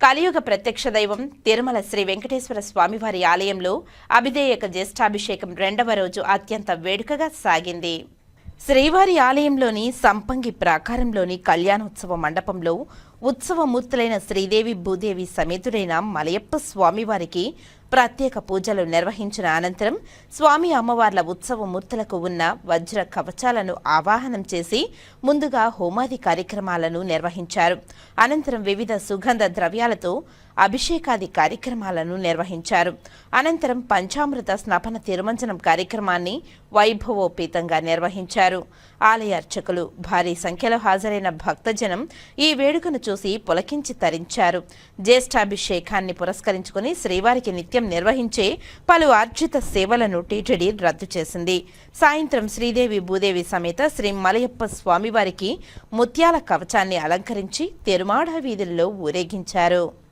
కలియుగ ప్రత్యక్ష దైవం తిరుమల శ్రీ వెంకటేశ్వర స్వామివారి ఆలయంలో అభిధేయక జ్యేష్ఠాభిషేకం రెండవ రోజు అత్యంత వేడుకగా సాగింది. శ్రీవారి ఆలయంలోని సంపంగి ప్రాకారంలోని కళ్యాణోత్సవ మండపంలో ఉత్సవమూర్తులైన శ్రీదేవి భూదేవి సమేతుడైన మలయప్ప స్వామివారికి ప్రత్యేక పూజలు నిర్వహించిన అనంతరం స్వామి అమ్మవార్ల ఉత్సవమూర్తులకు ఉన్న వజ్ర కవచాలను ఆవాహనం చేసి ముందుగా హోమాది కార్యక్రమాలను నిర్వహించారు. అనంతరం వివిధ సుగంధ ద్రవ్యాలతో అభిషేకాది కార్యక్రమాలను నిర్వహించారు. అనంతరం పంచామృత స్నపన తిరుమంజనం కార్యక్రమాన్ని వైభవోపేతంగా నిర్వహించారు. ఆలయ అర్చకులు భారీ సంఖ్యలో హాజరైన భక్తజనం ఈ వేడుకను చూసి పులకించి తరించారు. జ్యేష్ఠాభిషేకాన్ని పురస్కరించుకుని శ్రీవారికి నిత్యం నిర్వహించే పలు ఆర్జిత సేవలను టీటీడీ రద్దు చేసింది. సాయంత్రం శ్రీదేవి భూదేవి సమేత శ్రీ మలయప్ప స్వామివారికి ముత్యాల కవచాన్ని అలంకరించి తెరుమాడ వీధుల్లో ఊరేగించారు.